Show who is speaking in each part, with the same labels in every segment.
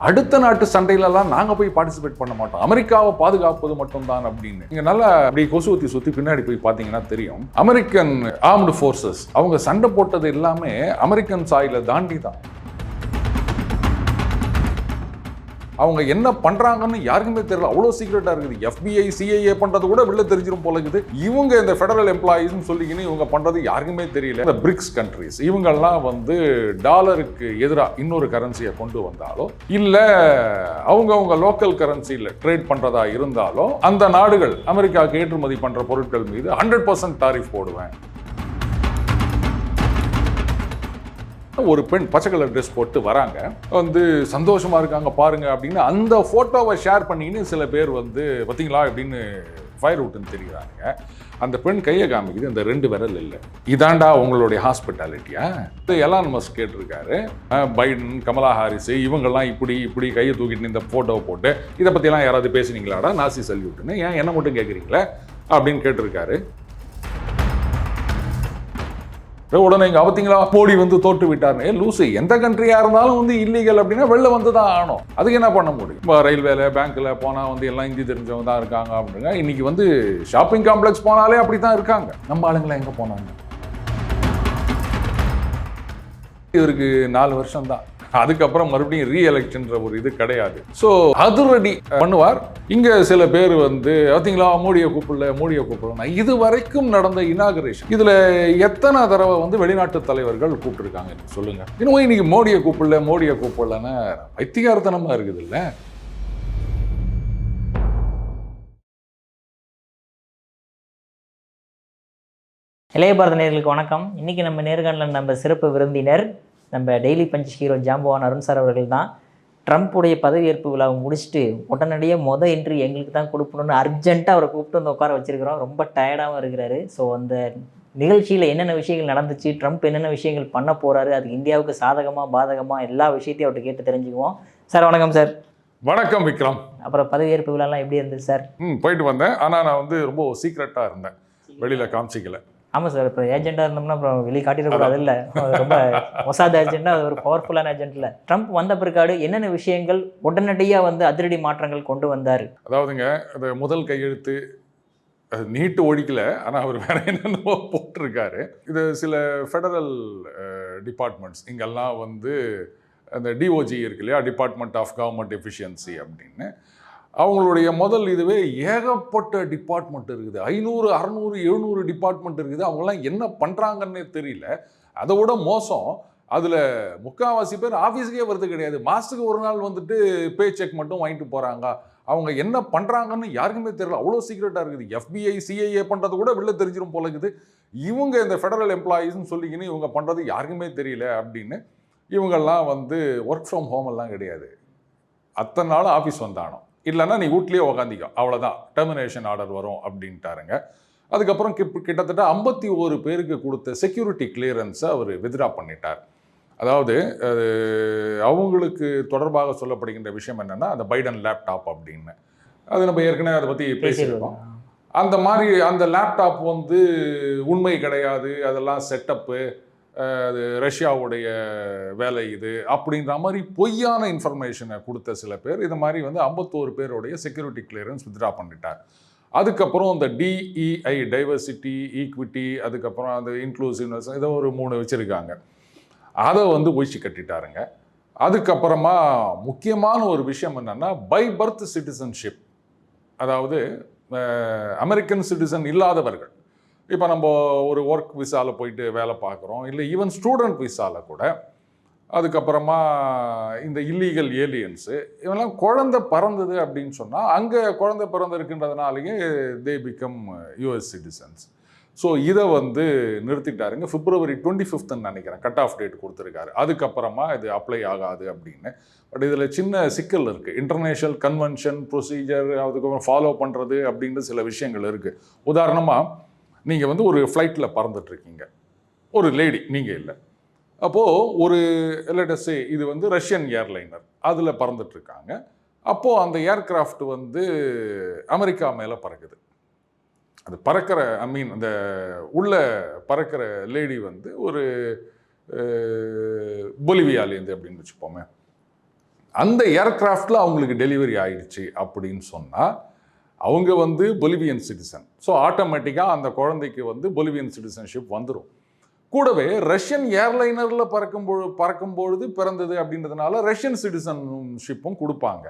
Speaker 1: அடுத்த நாட்டு சண்டையிலலாம் நாங்கள் போய் பார்ட்டிசிபேட் பண்ண மாட்டோம். அமெரிக்காவை பாதுகாப்பது மட்டும்தான் அப்படின்னு. இங்கே நல்லா அப்படி கொசு ஊற்றி சுற்றி பின்னாடி போய் பார்த்தீங்கன்னா தெரியும். அமெரிக்கன் ஆர்ம்டு ஃபோர்ஸஸ் அவங்க சண்டை போட்டது எல்லாமே அமெரிக்கன் சாயில தாண்டி தான் அவங்க என்ன பண்ணுறாங்கன்னு யாருக்குமே தெரியல. அவ்வளோ சீக்ரெட்டாக இருக்குது. எஃபிஐ சிஐஏ பண்ணுறது கூட வெளில தெரிஞ்சிடும் போல இருக்குது. இவங்க இந்த ஃபெடரல் எம்ப்ளாயீஸ்னு சொல்லிக்கின்னு இவங்க பண்ணுறது யாருக்குமே தெரியல. இந்த பிரிக்ஸ் கண்ட்ரிஸ் இவங்கெல்லாம் வந்து டாலருக்கு எதிராக இன்னொரு கரன்சியை கொண்டு வந்தாலோ இல்லை அவங்க அவங்க லோக்கல் கரன்சியில் ட்ரேட் பண்ணுறதா இருந்தாலோ அந்த நாடுகள் அமெரிக்காவுக்கு ஏற்றுமதி பண்ணுற பொருட்கள் மீது ஹண்ட்ரட் பர்சன்ட் டாரிஃப் போடுவேன். ஒரு பெண் பச்சை கலர் ட்ரெஸ் போட்டு வராங்க. வந்து சந்தோஷமாக இருக்காங்க பாருங்க அப்படின்னு அந்த ஃபோட்டோவை ஷேர் பண்ணின்னு சில பேர் வந்து பார்த்தீங்களா அப்படின்னு ஃபயர் விட்டுன்னு தெரிகிறாங்க அந்த பெண் கையை காமிக்குது இந்த ரெண்டு விரல் இல்லை. இதாண்டா உங்களுடைய ஹாஸ்பிட்டாலிட்டியா இது எலான் மஸ்க் கேட்டிருக்காரு. பைடன் கமலா ஹாரிஸ் இவங்கெல்லாம் இப்படி இப்படி கையை தூக்கிட்டு இந்த ஃபோட்டோவை போட்டு இதை பற்றிலாம் யாராவது பேசுனீங்களாடா? நாசி சல்யூட்டுன்னு ஏன்? என்ன மட்டும் கேட்குறீங்களே அப்படின்னு கேட்டிருக்காரு. உடனே இங்கே அவத்தீங்களா? மோடி வந்து தோற்று விட்டார்னு. லூசு எந்த கண்ட்ரியாக இருந்தாலும் வந்து இல்லீகல் அப்படின்னா வெளில வந்து தான் ஆகணும். அதுக்கு என்ன பண்ண முடியும்? இப்போ ரயில்வேல பேங்க்கில் போனால் வந்து எல்லாம் இந்தி தெரிஞ்சவங்க தான் இருக்காங்க அப்படிங்க இன்னைக்கு வந்து ஷாப்பிங் காம்ப்ளெக்ஸ் போனாலே அப்படி தான் இருக்காங்க. நம்ம ஆளுங்களை எங்கே போனாங்க? இவருக்கு நாலு வருஷம் தான் அதுக்கப்புறம் மறுபடியும் ரீ எலெக்ஷன்ற ஒரு இது கிடையாது. ஸோ அதிரடி பண்ணுவார். இங்க சில பேர் வந்து பார்த்தீங்களா மோடியை கூப்பிடல மோடியை கூப்பிடல இது வரைக்கும் நடந்த இனாகரேஷன் இதுல எத்தனை தடவை வந்து வெளிநாட்டு தலைவர்கள் கூப்பிட்டுருக்காங்க? சொல்லுங்க. இன்னும் இன்னைக்கு மோடியை கூப்பிடல மோடியை கூப்பிடலன்னு வைத்திகாரத்தனமா இருக்குது இல்ல?
Speaker 2: இளைய பாரத நேர்களுக்கு வணக்கம். இன்னைக்கு நம்ம நேர்காணலில் நம்ம சிறப்பு விருந்தினர் நம்ம டெய்லி பஞ்ச் ஹீரோ ஜாம்பவான் அருண் சார் அவர்கள் தான் ட்ரம்ப்புடைய பதவியேற்பு விழாவை முடிச்சுட்டு உடனடியாக மொத என்ட்ரி எங்களுக்கு தான் கொடுக்கணும்னு அர்ஜென்ட்டாக அவரை கூப்பிட்டு வந்து உட்கார வச்சிருக்கிறோம். ரொம்ப டயர்டாகவும் இருக்கிறாரு. ஸோ அந்த நிகழ்ச்சியில் என்னென்ன விஷயங்கள் நடந்துச்சு ட்ரம்ப் என்னென்ன விஷயங்கள் பண்ண போறாரு அது இந்தியாவுக்கு சாதகமாக பாதகமாக எல்லா விஷயத்தையும் அவர்கிட்ட கேட்டு தெரிஞ்சுக்குவோம். சார் வணக்கம் சார்
Speaker 1: வணக்கம் விக்ரம்.
Speaker 2: அப்புறம் பதவியேற்பு விழாலாம் எப்படி இருந்துச்சு சார்
Speaker 1: ம் போயிட்டு வந்தேன். ஆனா நான் வந்து ரொம்ப சீக்ரெட்டா இருந்தேன். வெளியில காமிச்சிக்கல.
Speaker 2: ஆமாம் சார் இப்போ ஏஜென்ட்டாக இருந்தோம்னா அப்புறம் வெளியே காட்டிடக்கூடாது இல்லை. ரொம்ப மொசாத் ஏஜென்ட்னா அது ஒரு பவர்ஃபுல்லான ஏஜென்ட் இல்லை. ட்ரம்ப் வந்த பிற்காடு என்னென்ன விஷயங்கள் உடனடியாக வந்து அதிரடி மாற்றங்கள் கொண்டு வந்தார்?
Speaker 1: அதாவதுங்க அது முதல் கையெழுத்து அது நீட்டு ஒழிக்கல ஆனால் அவர் வேற என்னென்னவோ போட்டிருக்காரு. இது சில ஃபெடரல் டிபார்ட்மெண்ட்ஸ் இங்கெல்லாம் வந்து அந்த டிஓஜி இருக்கு இல்லையா? டிபார்ட்மெண்ட் ஆஃப் கவர்மெண்ட் எஃபிஷியன்சி அப்படின்னு. அவங்களுடைய முதல் இதுவே ஏகப்பட்ட டிபார்ட்மெண்ட் இருக்குது. ஐநூறு அறநூறு எழுநூறு டிபார்ட்மெண்ட் இருக்குது. அவங்கெல்லாம் என்ன பண்ணுறாங்கன்னே தெரியல. அதை விட மோசம். அதில் முக்கால்வாசி பேர் ஆஃபீஸுக்கே வருது கிடையாது. மாதத்துக்கு ஒரு நாள் வந்துட்டு பே செக் மட்டும் வாங்கிட்டு போகிறாங்க அவங்க என்ன பண்ணுறாங்கன்னு யாருக்குமே தெரியல. அவ்வளோ சீக்ரெட்டாக இருக்குது. எஃபிஐ சிஐஏ பண்ணுறது கூட வெளில தெரிஞ்சிடும் போல இருக்குது. இவங்க இந்த ஃபெடரல் எம்ப்ளாயீஸ்னு சொல்லிக்கின்னு இவங்க பண்ணுறது யாருக்குமே தெரியல அப்படின்னு இவங்கெல்லாம் வந்து ஒர்க் ஃப்ரம் ஹோம் எல்லாம் கிடையாது. அத்தனை நாள் ஆஃபீஸ் வந்தானோ இல்லைன்னா நீ வீட்லேயே உக்காந்திக்கோ. அவ்வளோதான் டெர்மினேஷன் ஆர்டர் வரும் அப்படின்ட்டாருங்க. அதுக்கப்புறம் கிப் கிட்டத்தட்ட ஐம்பத்தி ஒரு பேருக்கு கொடுத்த செக்யூரிட்டி கிளியரன்ஸை அவர் வித்ரா பண்ணிட்டார். அதாவது அது அவங்களுக்கு தொடர்பாக சொல்லப்படுகின்ற விஷயம் என்னென்னா அந்த பைடன் லேப்டாப் அப்படின்னு. அது நம்ம ஏற்கனவே அதை பற்றி பேசியிருக்கோம். அந்த மாதிரி அந்த லேப்டாப் வந்து உண்மை கிடையாது. அதெல்லாம் செட்டப்பு அது ரஷ்யாவுடைய வேலை இது அப்படின்ற மாதிரி பொய்யான இன்ஃபர்மேஷனை கொடுத்த சில பேர். இது மாதிரி வந்து ஐம்பத்தோரு பேருடைய செக்யூரிட்டி கிளியரன்ஸ் வித்ரா பண்ணிட்டார். அதுக்கப்புறம் இந்த டிஇஐ டைவர்சிட்டி ஈக்விட்டி அதுக்கப்புறம் அந்த இன்க்ளூசிவ்னஸ் இதை ஒரு மூணு வச்சுருக்காங்க. அதை வந்து ஒழிச்சு கட்டிட்டாருங்க. அதுக்கப்புறமா முக்கியமான ஒரு விஷயம் என்னென்னா பை பர்த் சிட்டிசன்ஷிப் அதாவது அமெரிக்கன் சிட்டிசன் இல்லாதவர்கள். இப்போ நம்ம ஒரு ஒர்க் விசாவில் போயிட்டு வேலை பார்க்குறோம். இல்லை ஈவன் ஸ்டூடெண்ட் விசாவில் கூட. அதுக்கப்புறமா இந்த இல்லீகல் ஏலியன்ஸு இவெல்லாம் குழந்தை பிறந்தது அப்படின்னு சொன்னால் அங்கே குழந்தை பிறந்திருக்கின்றதுனாலேயே they become US citizens so இதை வந்து நிறுத்திட்டாருங்க. பிப்ரவரி டுவெண்ட்டி ஃபிஃப்த்துன்னு நினைக்கிறேன். கட் ஆஃப் டேட் கொடுத்துருக்காரு. அதுக்கப்புறமா இது அப்ளை ஆகாது அப்படின்னு. பட் இதில் சின்ன சிக்கல் இருக்குது இன்டர்நேஷ்னல் கன்வென்ஷன் ப்ரொசீஜர் அதுக்கப்புறம் ஃபாலோ பண்ணுறது அப்படின்ற சில விஷயங்கள் இருக்குது உதாரணமாக நீங்கள் வந்து ஒரு ஃப்ளைட்டில் பறந்துட்டுருக்கீங்க ஒரு லேடி நீங்கள் இல்லை. அப்போது ஒரு லேட்டஸ்டே இது வந்து ரஷ்யன் ஏர்லைனர் அதில் பறந்துட்டுருக்காங்க அப்போது அந்த ஏர்கிராஃப்ட் வந்து அமெரிக்கா மேலே பறக்குது. அது பறக்கிற ஐ மீன் அந்த உள்ள பறக்கிற லேடி வந்து ஒரு பொலிவியாலேருந்து அப்படின்னு வச்சுப்போமே. அந்த ஏர்கிராஃப்டில் அவங்களுக்கு டெலிவரி ஆயிடுச்சு அப்படின்னு சொன்னால் அவங்க வந்து பொலிவியன் சிட்டிசன் ஸோ ஆட்டோமேட்டிக்காக அந்த குழந்தைக்கு வந்து பொலிவியன் சிட்டிசன்ஷிப் வந்துடும் கூடவே ரஷ்யன் ஏர்லைனரில் பறக்கும் பறக்கும்பொழுது பறக்கும் பொழுது பிறந்தது அப்படின்றதுனால ரஷ்யன் சிட்டிசன்ஷிப்பும் கொடுப்பாங்க.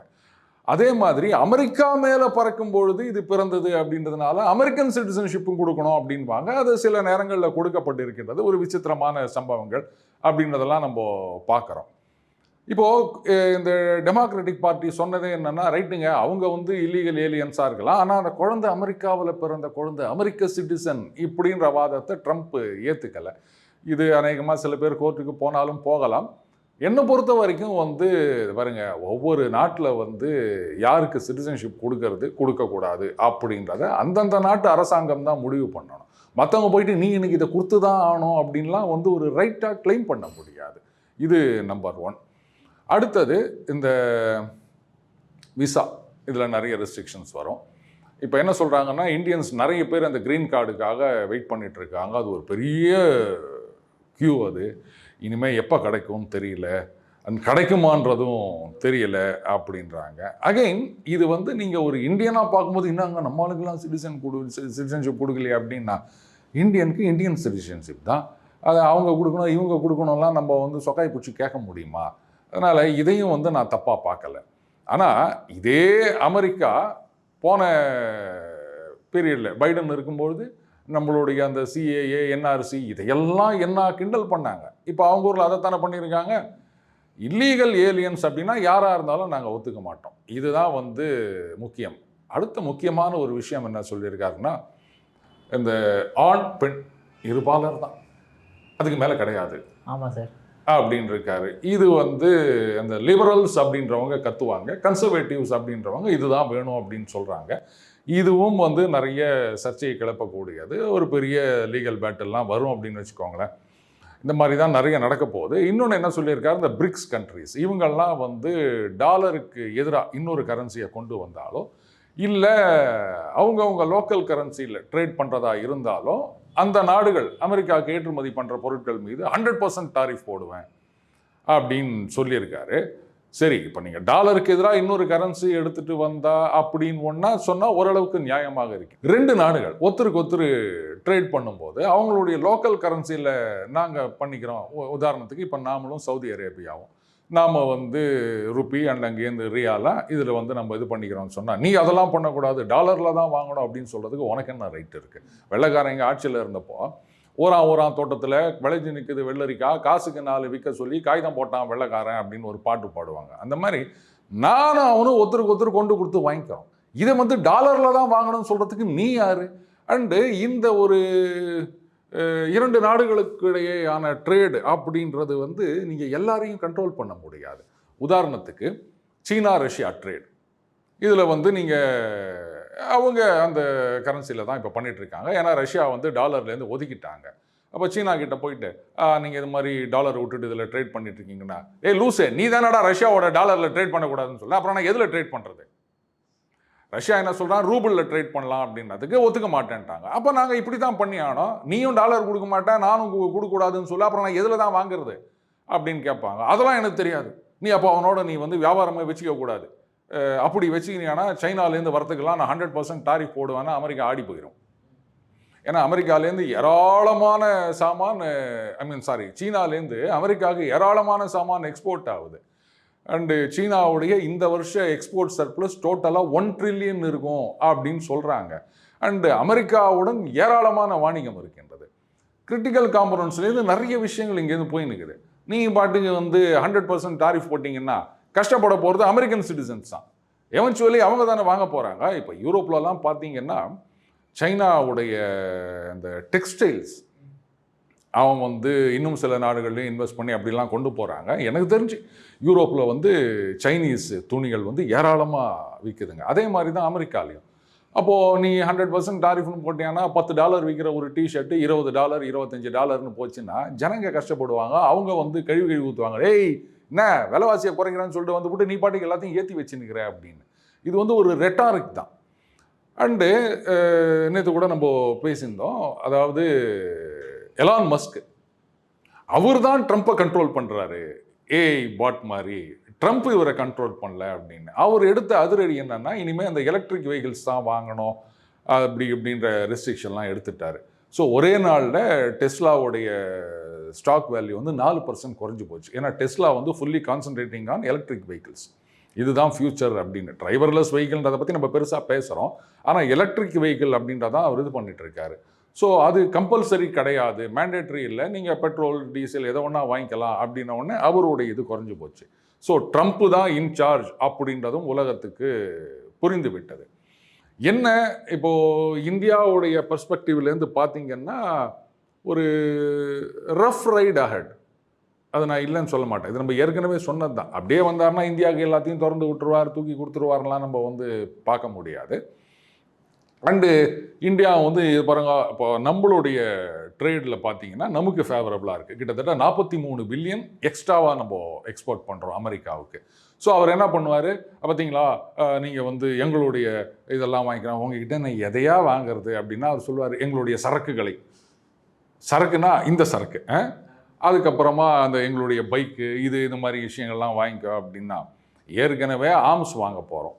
Speaker 1: அதே மாதிரி அமெரிக்கா மேலே பறக்கும் பொழுது இது பிறந்தது அப்படின்றதுனால அமெரிக்கன் சிட்டிசன்ஷிப்பும் கொடுக்கணும் அப்படின்பாங்க. அது சில நேரங்களில் கொடுக்கப்பட்டிருக்கின்றது. ஒரு விசித்திரமான சம்பவங்கள் அப்படின்றதெல்லாம் நம்ம பார்க்குறோம். இப்போது இந்த டெமோக்ராட்டிக் பார்ட்டி சொன்னதே என்னன்னா ரைட்டுங்க அவங்க வந்து இல்லீகல் ஏலியன்ஸாக இருக்கலாம். ஆனால் அந்த குழந்தை அமெரிக்காவில் பிறந்த குழந்தை அமெரிக்க சிட்டிசன் இப்படின்ற வாதத்தை ட்ரம்ப் ஏற்றுக்கலை இது அநேகமாக சில பேர் கோர்ட்டுக்கு போனாலும் போகலாம். என்னை பொறுத்த வரைக்கும் வந்து பாருங்க ஒவ்வொரு நாட்டில் வந்து யாருக்கு சிட்டிசன்ஷிப் கொடுக்கறது கொடுக்கக்கூடாது அப்படின்றத அந்தந்த நாட்டு அரசாங்கம் தான் முடிவு பண்ணணும். மற்றவங்க போயிட்டு நீ எனக்கு இதை கொடுத்து தான் ஆகணும் அப்படின்லாம் வந்து ஒரு ரைட்டாக க்ளைம் பண்ண முடியாது. இது நம்பர் ஒன் அடுத்தது இந்த விசா இதில் நிறைய ரெஸ்ட்ரிக்ஷன்ஸ் வரும். இப்போ என்ன சொல்கிறாங்கன்னா இந்தியன்ஸ் நிறைய பேர் அந்த க்ரீன் கார்டுக்காக வெயிட் பண்ணிகிட்ருக்காங்க அது ஒரு பெரிய க்யூ அது. இனிமேல் எப்போ கிடைக்கும்னு தெரியல. அண்ட் கிடைக்குமான்றதும் தெரியல அப்படின்றாங்க. அகைன் இது வந்து நீங்கள் ஒரு இந்தியனாக பார்க்கும்போது இன்னாங்க நம்ம ஆளுக்கெல்லாம் சிட்டிசன் கொடு சிட்டிசன்ஷிப் கொடுக்கலையே அப்படின்னா இந்தியனுக்கு இந்தியன் சிட்டிசன்ஷிப் தான். அதை அவங்க கொடுக்கணும் இவங்க கொடுக்கணும்லாம் நம்ம வந்து சொக்காய் பிடிச்சி கேட்க முடியுமா? அதனால் இதையும் வந்து நான் தப்பாக பார்க்கல. ஆனால் இதே அமெரிக்கா போன பீரியடில் பைடன் இருக்கும்பொழுது நம்மளுடைய அந்த சிஏஏ என்ஆர்சி இதையெல்லாம் என்ன கிண்டல் பண்ணாங்க. இப்போ அவங்க ஊரில் அதைத்தானே பண்ணியிருக்காங்க. இல்லீகல் ஏலியன்ஸ் அப்படின்னா யாராக இருந்தாலும் நாங்கள் ஒத்துக்க மாட்டோம். இதுதான் வந்து முக்கியம். அடுத்த முக்கியமான ஒரு விஷயம் என்ன சொல்லியிருக்காருன்னா இந்த ஆண் பெண் இருபாலர் தான் அதுக்கு மேலே கிடையாது.
Speaker 2: ஆமாம் சார்.
Speaker 1: அப்படின்னு இருக்காரு இது வந்து அந்த லிபரல்ஸ் அப்படின்றவங்க கத்துவாங்க கன்சர்வேட்டிவ்ஸ் அப்படின்றவங்க இதுதான் வேணும் அப்படின்னு சொல்கிறாங்க இதுவும் வந்து நிறைய சர்ச்சையை கிளப்பக்கூடியது. ஒரு பெரிய லீகல் பேட்டில்லாம் வரும் அப்படின்னு வச்சுக்கோங்களேன். இந்த மாதிரி தான் நிறைய நடக்க போகுது. இன்னொன்று என்ன சொல்லியிருக்காரு? இந்த பிரிக்ஸ் கண்ட்ரிஸ் இவங்கெல்லாம் வந்து டாலருக்கு எதிராக இன்னொரு கரன்சியை கொண்டு வந்தாலோ இல்லை அவங்கவுங்க லோக்கல் கரன்சியில் ட்ரேட் பண்ணுறதா இருந்தாலும் அந்த நாடுகள் அமெரிக்காவுக்கு ஏற்றுமதி பண்ணுற பொருட்கள் மீது ஹண்ட்ரட் பர்சன்ட் டாரிஃப் போடுவேன் அப்படின்னு சொல்லியிருக்காரு. சரி இப்போ நீங்கள் டாலருக்கு எதிராக இன்னொரு கரன்சி எடுத்துகிட்டு வந்தா அப்படின்னு ஒன்றா சொன்னால் ஓரளவுக்கு நியாயமாக இருக்கு. ரெண்டு நாடுகள் ஒருத்தருக்கு ஒருத்தர் ட்ரேட் பண்ணும்போது அவங்களுடைய லோக்கல் கரன்சியில் நாங்கள் பண்ணிக்கிறோம். உ- உதாரணத்துக்கு இப்போ நாமளும் சவுதி அரேபியாவும். நாம் வந்து ருப்பி அண்ட் அங்கேருந்து ரியாலாம் இதில் வந்து நம்ம இது பண்ணிக்கிறோம்னு சொன்னால் நீ அதெல்லாம் பண்ணக்கூடாது. டாலரில் தான் வாங்கணும் அப்படின்னு சொல்கிறதுக்கு உனக்கு என்ன ரைட் இருக்குது வெள்ளைக்காரங்க ஆட்சியில் இருந்தப்போ ஓரா ஓரா தோட்டத்தில் விளைஞ்சு நிற்குது வெள்ளரிக்கா காசுக்கு நாலு விற்க சொல்லி காகிதம் போட்டான் வெள்ளைக்காரன் அப்படின்னு ஒரு பாட்டு பாடுவாங்க. அந்த மாதிரி நானும் அவனும் ஒருத்தருக்கு ஒருத்தர் கொண்டு கொடுத்து வாங்கிக்கிறோம். இதை வந்து டாலரில் தான் வாங்கணும்னு சொல்கிறதுக்கு நீ யார்? அண்டு இந்த ஒரு இரண்டு நாடுகளுக்கு இடையேயான ட்ரேடு அப்படின்றது வந்து நீங்கள் எல்லாரையும் கண்ட்ரோல் பண்ண முடியாது. உதாரணத்துக்கு சீனா ரஷ்யா ட்ரேட் இதில் வந்து நீங்கள் அவங்க அந்த கரன்சியில் தான் இப்போ பண்ணிகிட்ருக்காங்க ஏன்னா ரஷ்யா வந்து டாலர்லேருந்து ஒதுக்கிட்டாங்க. அப்போ சீனா கிட்ட போயிட்டு நீங்கள் இது மாதிரி டாலர் விட்டுட்டு இதில் ட்ரேட் பண்ணிட்டு இருக்கீங்கன்னா ஏ லூசே நீ தானடா ரஷ்யாவோட டாலரில் ட்ரேட் பண்ணக்கூடாதுன்னு சொல்ல அப்புறம் நான் எதில் ட்ரேட் பண்ணுறது ரஷ்யா என்ன சொல்கிறான் ரூபிளில் ட்ரேட் பண்ணலாம் அப்படின்றதுக்கு ஒத்துக்க மாட்டேன்ட்டாங்க. அப்போ நாங்கள் இப்படி தான் பண்ணி ஆனோம் நீயும் டாலர் கொடுக்க மாட்டேன் நானும் கொடுக்கக்கூடாதுன்னு சொல்ல. அப்புறம் நான் எதில் தான் வாங்குறது? அப்படின்னு கேட்பாங்க. அதெல்லாம் எனக்கு தெரியாது. நீ அப்போ அவனோட நீ வந்து வியாபாரமே வச்சுக்க கூடாது. அப்படி வச்சுக்கினீங்கன்னா சைனாலேருந்து வரத்துக்கெல்லாம் நான் ஹண்ட்ரட் பர்சன்ட் டாரிஃப் போடுவேன்னா அமெரிக்கா ஆடி போயிடும் ஏன்னா அமெரிக்காலேருந்து ஏராளமான சாமான் ஐ மீன் சாரி சீனாலேருந்து அமெரிக்காவுக்கு ஏராளமான சாமான் எக்ஸ்போர்ட் ஆகுது. அண்டு சீனாவுடைய இந்த வருஷ எக்ஸ்போர்ட் சர்ப்ளஸ் டோட்டலாக ஒன் ட்ரில்லியன் இருக்கும் அப்படின்னு சொல்கிறாங்க அண்டு அமெரிக்காவுடன் ஏராளமான வாணிகம் இருக்கின்றது. கிரிட்டிக்கல் காம்பனன்ஸ்லேருந்து நிறைய விஷயங்கள் இங்கேருந்து போய் நிற்குது நீங்கள் பாட்டுக்கு வந்து ஹண்ட்ரட் பர்சன்ட் டாரிஃப் போட்டிங்கன்னா கஷ்டப்பட போகிறது அமெரிக்கன் சிட்டிசன்ஸ் தான். எவென்ச்சுவலி அவங்க தானே வாங்க போகிறாங்க இப்போ யூரோப்லலாம் பார்த்தீங்கன்னா சைனாவுடைய அந்த டெக்ஸ்டைல்ஸ் அவன் வந்து இன்னும் சில நாடுகள்லையும் இன்வெஸ்ட் பண்ணி அப்படிலாம் கொண்டு போகிறாங்க எனக்கு தெரிஞ்சு யூரோப்பில் வந்து சைனீஸ் துணிகள் வந்து ஏராளமாக விற்குதுங்க அதே மாதிரி தான் அமெரிக்காலையும். அப்போது நீ ஹண்ட்ரட் பர்சன்ட் டாரிஃப்னு போட்டியானா பத்து டாலர் விற்கிற ஒரு டிஷர்ட்டு இருபது டாலர் இருபத்தஞ்சி டாலர்னு போச்சுன்னா ஜனங்க கஷ்டப்படுவாங்க. அவங்க வந்து கழுவி கழுவி ஊற்றுவாங்க ஏய் என்ன விலைவாசியை குறைக்கிறான்னு சொல்லிட்டு வந்து போட்டு நீ பாட்டுக்கு எல்லாத்தையும் ஏற்றி வச்சுன்னுக்கிற அப்படின்னு. இது வந்து ஒரு ரெட்டாரிக் தான். அண்டு நேற்று கூட நம்ம பேசியிருந்தோம். அதாவது எலான் மஸ்க் அவர் தான் ட்ரம்ப்பை கண்ட்ரோல் பண்ணுறாரு ஏய் பாட் மாதிரி. ட்ரம்ப் இவரை கண்ட்ரோல் பண்ணல அப்படின்னு. அவர் எடுத்த அதிரடி என்னன்னா இனிமேல் அந்த எலக்ட்ரிக் வெஹிக்கிள்ஸ் தான் வாங்கணும் அப்படி இப்படின்ற ரெஸ்ட்ரிக்ஷன்லாம் எடுத்துட்டாரு. ஸோ ஒரே நாளில் டெஸ்லாவுடைய ஸ்டாக் வேல்யூ வந்து நாலு பர்சன்ட் குறைஞ்சி போச்சு. ஏன்னா டெஸ்லா வந்து fully concentrating on electric vehicles இதுதான் ஃபியூச்சர் அப்படின்னு. டிரைவர்லெஸ் வெஹிக்கிள்ன்றதை பற்றி நம்ம பெருசாக பேசுகிறோம் ஆனால் எலக்ட்ரிக் வெஹிக்கிள் அப்படின்றதான் அவர் இது பண்ணிட்டு இருக்காரு. ஸோ அது கம்பல்சரி கிடையாது மேண்டேட்ரி இல்லை. நீங்கள் பெட்ரோல் டீசல் எதை ஒன்றா வாங்கிக்கலாம் அப்படின்ன உடனே அவருடைய இது குறைஞ்சு போச்சு. ஸோ ட்ரம்ப்பு தான் இன்சார்ஜ் அப்படின்றதும் உலகத்துக்கு புரிந்து விட்டது. என்ன இப்போது இந்தியாவுடைய பர்ஸ்பெக்டிவ்லேருந்து பார்த்தீங்கன்னா ஒரு ரஃப் ரைட் அஹெட் அதை நான் இல்லைன்னு சொல்ல மாட்டேன். இது நம்ம ஏற்கனவே சொன்னது தான் அப்படியே வந்தாருன்னா இந்தியாவுக்கு எல்லாத்தையும் திறந்து விட்டுருவார் தூக்கி கொடுத்துருவார்லாம் நம்ம வந்து பார்க்க முடியாது. அண்டு இந்தியா வந்து இது பாருங்க இப்போ நம்மளுடைய ட்ரேடில் பார்த்தீங்கன்னா நமக்கு ஃபேவரபுளாக இருக்குது கிட்டத்தட்ட நாற்பத்தி மூணு பில்லியன் எக்ஸ்ட்ராவாக நம்ம எக்ஸ்போர்ட் பண்ணுறோம் அமெரிக்காவுக்கு. ஸோ அவர் என்ன பண்ணுவார்? பார்த்தீங்களா நீங்கள் வந்து எங்களுடைய இதெல்லாம் வாங்கிக்கிறோம் உங்ககிட்ட நான் எதையா வாங்குறது அப்படின்னா அவர் சொல்லுவார் எங்களுடைய சரக்குகளை. சரக்குனா இந்த சரக்கு ஆ? அதுக்கப்புறமா அந்த எங்களுடைய பைக்கு இது இந்த மாதிரி விஷயங்கள்லாம் வாங்கிக்கோ அப்படின்னா ஏற்கனவே ஆர்ம்ஸ் வாங்க போகிறோம்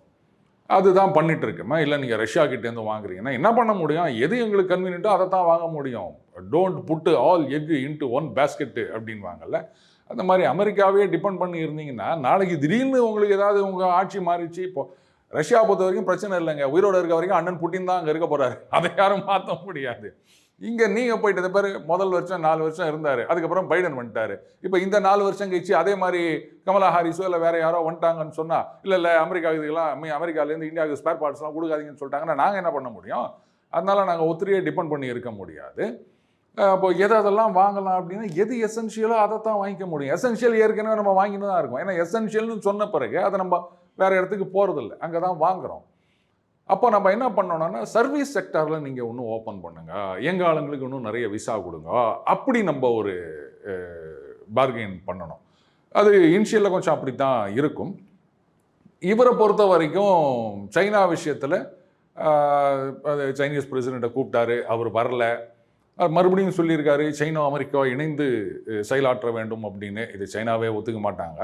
Speaker 1: அதுதான் பண்ணிட்டு இருக்கேன் இல்லை நீங்கள் ரஷ்யா கிட்டேருந்து வாங்குறீங்கன்னா என்ன பண்ண முடியும்? எது எங்களுக்கு கன்வீனியன்ட்டோ அதை தான் வாங்க முடியும். Don't put all egg into one basket அப்படின்வாங்கல்ல. அந்த மாதிரி அமெரிக்காவே டிபெண்ட் பண்ணி இருந்தீங்கன்னா நாளைக்கு திடீர்னு உங்களுக்கு ஏதாவது உங்கள் ஆட்சி மாறிச்சு இப்போ ரஷ்யா பொறுத்த வரைக்கும் பிரச்சனை இல்லைங்க. உயிரோட இருக்க வரைக்கும் அண்ணன் புட்டின் தான் அங்கே இருக்க போகிறாரு அதை யாரும் மாற்ற முடியாது. இங்கே நீங்கள் போயிட்டு பேர் முதல் வருஷம் நாலு வருஷம் இருந்தார். அதுக்கப்புறம் பைடன் வந்துட்டார். இப்போ இந்த நாலு வருஷம் கழிச்சு அதே மாதிரி கமலா ஹாரிஸோ இல்லை வேற யாரோ வந்துட்டாங்கன்னு சொன்னால் இல்லை இல்லை அமெரிக்கா இதுக்கெல்லாம் அமெரிக்காவிலேருந்து அமெரிக்காலேருந்து இந்தியாவுக்கு ஸ்பேர் பார்ட்ஸ்லாம் கொடுக்காதீங்கன்னு சொல்லிட்டாங்கன்னா நாங்கள் என்ன பண்ண முடியும்? அதனால் நாங்கள் ஒத்திரியே டிபெண்ட் பண்ணி இருக்க முடியாது. அப்போ எது அதெல்லாம் வாங்கலாம் அப்படின்னா எது எசென்ஷியலோ அதை தான் வாங்கிக்க முடியும். எசென்ஷியல் ஏற்கனவே நம்ம வாங்கிட்டு தான் இருக்கோம். ஏன்னா எசென்ஷியல்னு சொன்ன பிறகு அதை நம்ம வேற இடத்துக்கு போகிறதில்ல அங்கே தான் வாங்குகிறோம் அப்போ நம்ம என்ன பண்ணணும்னா சர்வீஸ் செக்டாரில் நீங்கள் இன்னும் ஓப்பன் பண்ணுங்கள் எங்கள் ஆளுங்களுக்கு இன்னும் நிறைய விசா கொடுங்க. அப்படி நம்ம ஒரு பார்கெயின் பண்ணணும். அது இனிஷியலில் கொஞ்சம் அப்படி தான் இருக்கும். இவரை பொறுத்த வரைக்கும் சைனா விஷயத்தில் அது சைனீஸ் பிரசிடெண்ட்டை கூப்பிட்டாரு அவர் வரல. மறுபடியும் சொல்லியிருக்காரு சைனா அமெரிக்கா இணைந்து செயலாற்ற வேண்டும் அப்படின்னு. இது சைனாவே ஒத்துக்க மாட்டாங்க.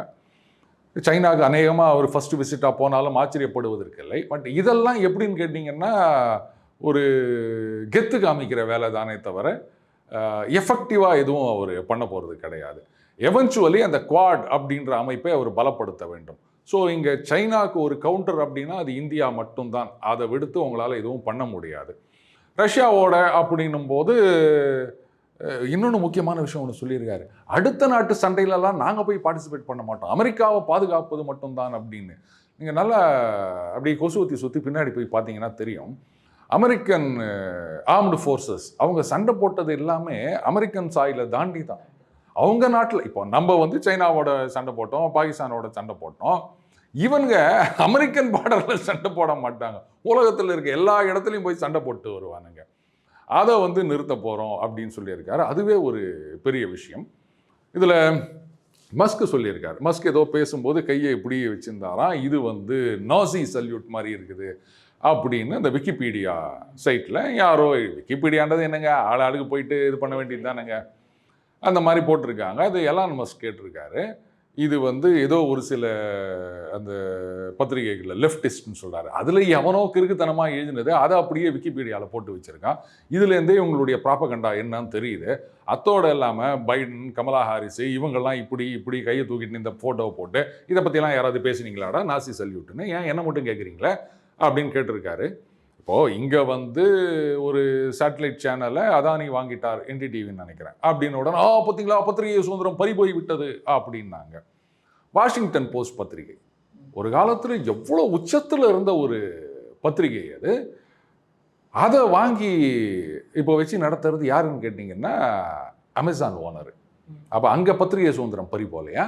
Speaker 1: சைனாவுக்கு அநேகமாக அவர் ஃபஸ்ட்டு விசிட்டாக போனாலும் ஆச்சரியப்படுவதற்கில்லை. பட் இதெல்லாம் எப்படின்னு கேட்டிங்கன்னா ஒரு கெத்து காமிக்கிற வேலை தானே தவிர எஃபெக்டிவாக எதுவும் அவர் பண்ண போகிறது கிடையாது. எவென்ச்சுவலி அந்த குவாட் அப்படின்ற அமைப்பை அவர் பலப்படுத்த வேண்டும். ஸோ இங்கே சைனாவுக்கு ஒரு கவுண்டர் அப்படின்னா அது இந்தியா மட்டும்தான். அதை விடுத்து உங்களால் எதுவும் பண்ண முடியாது. ரஷ்யாவோட அப்படின்னும் போது இன்னொன்று முக்கியமான விஷயம் ஒன்று சொல்லியிருக்காரு. அடுத்த நாட்டு சண்டையிலலாம் நாங்கள் போய் பார்ட்டிசிபேட் பண்ண மாட்டோம். அமெரிக்காவை பாதுகாப்பது மட்டும்தான் அப்படின்னு. நீங்கள் நல்லா அப்படியே கொசு ஊற்றி சுற்றி பின்னாடி போய் பார்த்தீங்கன்னா தெரியும். அமெரிக்கன் ஆர்ம்டு ஃபோர்ஸஸ் அவங்க சண்டை போட்டது எல்லாமே அமெரிக்கன் சாயில தாண்டி தான். அவங்க நாட்டில் இப்போ நம்ம வந்து சைனாவோட சண்டை போட்டோம் பாகிஸ்தானோட சண்டை போட்டோம். இவங்க அமெரிக்கன் பார்டரில் சண்டை போட மாட்டாங்க. உலகத்தில் இருக்க எல்லா இடத்துலையும் போய் சண்டை போட்டு வருவானுங்க. அதை வந்து நிறுத்த போகிறோம் அப்படின்னு சொல்லியிருக்காரு. அதுவே ஒரு பெரிய விஷயம். இதில் மஸ்க் சொல்லியிருக்காரு. மஸ்க் ஏதோ பேசும்போது கையை இப்படியே வச்சுருந்தாராம். இது வந்து நாசி சல்யூட் மாதிரி இருக்குது அப்படின்னு அந்த விக்கிபீடியா சைட்டில் யாரோ விக்கிபீடியான்றது என்னங்க? ஆள் ஆளுக்கு போயிட்டு இது பண்ண வேண்டியது தானேங்க? அந்த மாதிரி போட்டிருக்காங்க. அது எலான் மஸ்க் கேட்டிருக்காரு. இது வந்து ஏதோ ஒரு சில அந்த பத்திரிகைகளில் லெஃப்டிஸ்ட்னு சொல்கிறாரு அதில் எவனோ கிறுக்குத்தனமாக எழுதினது அதை அப்படியே விக்கிபீடியாவில் போட்டு வச்சுருக்கான். இதுலேருந்தே இவங்களுடைய ப்ராப்பகண்டா என்னன்னு தெரியுது. அத்தோடு இல்லாமல் பைடன் கமலா ஹாரிஸ் இவங்கெல்லாம் இப்படி இப்படி கையை தூக்கிட்டு இந்த ஃபோட்டோவை போட்டு இதை பற்றிலாம் யாராவது பேசுனீங்களாடா? நாசி சல்யூட்டுன்னு. ஏன் என்ன மட்டும் கேட்குறீங்களே அப்படின்னு கேட்டிருக்காரு. இப்போது இங்கே வந்து ஒரு சேட்டலைட் சேனலை அதானி வாங்கிட்டார் என்டிடிவின்னு நினைக்கிறேன். அப்படின்னு உடனே ஆ பார்த்தீங்களா பத்திரிகை சுதந்திரம் பறிபோய் விட்டது. அப்படின்னாங்க. வாஷிங்டன் போஸ்ட் பத்திரிகை. ஒரு காலத்தில் எவ்வளோ உச்சத்தில் இருந்த ஒரு பத்திரிகை அது. அதை வாங்கி இப்போ வச்சு நடத்துறது யாருன்னு கேட்டிங்கன்னா அமேசான் ஓனர் அப்போ அங்கே பத்திரிகை சுதந்திரம் பறி போலையா